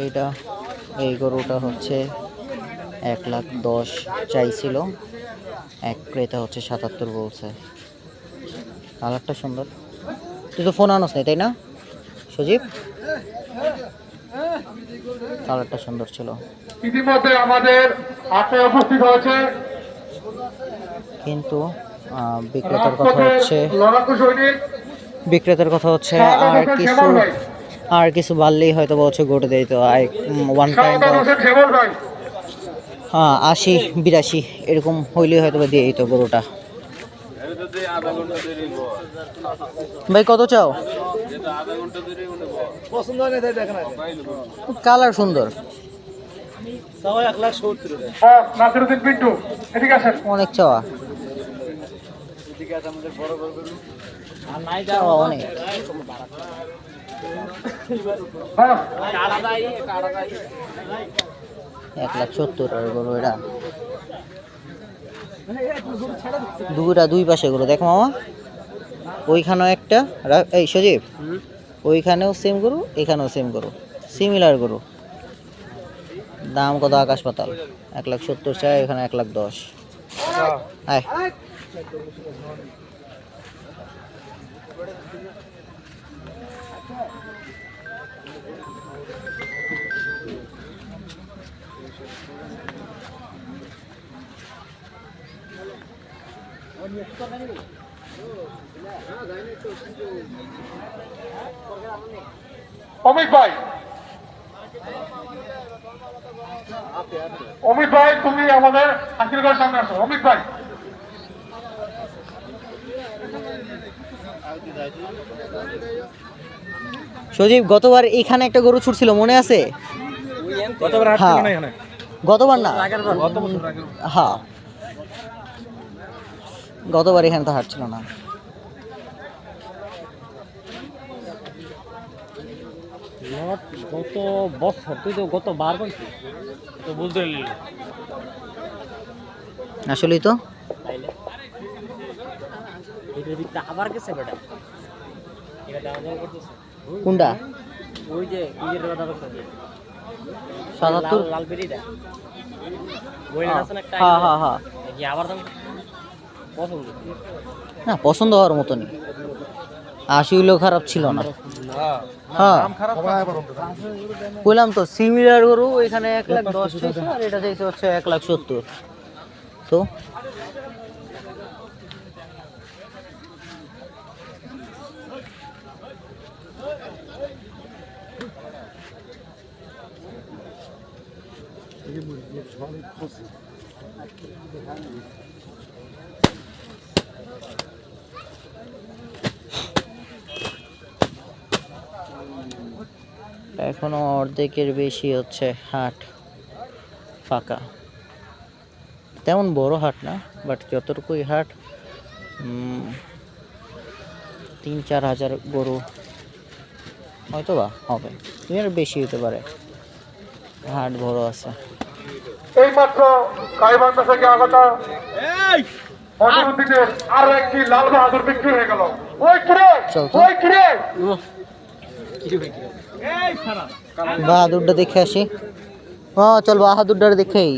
এইটা এই গরুটা হচ্ছে এক লাখ দশ চাইছিল। এক ক্রেতা হচ্ছে সাতাত্তর বলছে। কালারটা সুন্দর। তুই তো ফোন আনস নাই তাই না? সজীব? কালারটা সুন্দর ছিল। ইতিমধ্যে আমাদের উপস্থিত হয়েছে। কিন্তু বিক্রেতার কথা হচ্ছে বিক্রেতার কথা হচ্ছে আর কিছু আর কিছু বাড়লেই হয়তো বা হচ্ছে গোটে দেয় তো ওয়ান ভাই হ্যাঁ। আশি বিরাশি এরকম হইলেই হয়তো বা দিয়ে দিত গরুটা। ভাই কত চাও? কালার সুন্দর। হ্যাঁ অনেক চাওয়া অনেক। এক লাখ সত্তর গরু এটা। দুটা দুই পাশে গরু দেখো মামা। ওইখানেও একটা এই সজীব, ওইখানেও সেম গরু, এখানেও সেম গরু সিমিলার গরু। দাম কত আকাশ পাতাল? এক লাখ সত্তর চাই এখানে এক লাখ দশ। আয়। অমিত ভাই। অমিত ভাই তুমি আমাদের আশীর্বাদ সামনে আসো। অমিত ভাই। সজীব গতবার এখানে একটা গরু ছুটছিল মনে আছে? হ্যাঁ। গতবার না? হ্যাঁ। গতবার এখানে তো হাঁটছিল না। গত বছর তুই তো গত বার তো বুঝতে আসলেই তো। আবার গেছে বেটা এটা দাম দাম করতেছে কোনটা? ওই যে সাতাত্তর? লাল ওই হ্যাঁ। হ্যাঁ হ্যাঁ হ্যাঁ। কি আবার দাম পছন্দ? না পছন্দ হওয়ার মতনই। আশি হইলেও খারাপ ছিল না। হ্যাঁ। বললাম তো সিমিলার গরু এখানে এক লাখ দশ আর এটা চাইছে হচ্ছে এক লাখ সত্তর। তো এখনও অর্ধেকের বেশি হচ্ছে হাট ফাঁকা। তেমন বড় হাট না বাট যতটুকুই হাট তিন চার হাজার গরু হয়তো বা হবে। এর বেশি হতে পারে। হাট বড় আছে। এই মাত্র গাইবান্ধা থেকে আগত মজুরুদ্দিনের আরও একটি লাল বাহাদুর বিক্রি হয়ে গেল। ওই কিরে ওই কিরে বাহাদুরটা দেখে আসি। হ্যাঁ চল বাহাদুরটার দেখেই।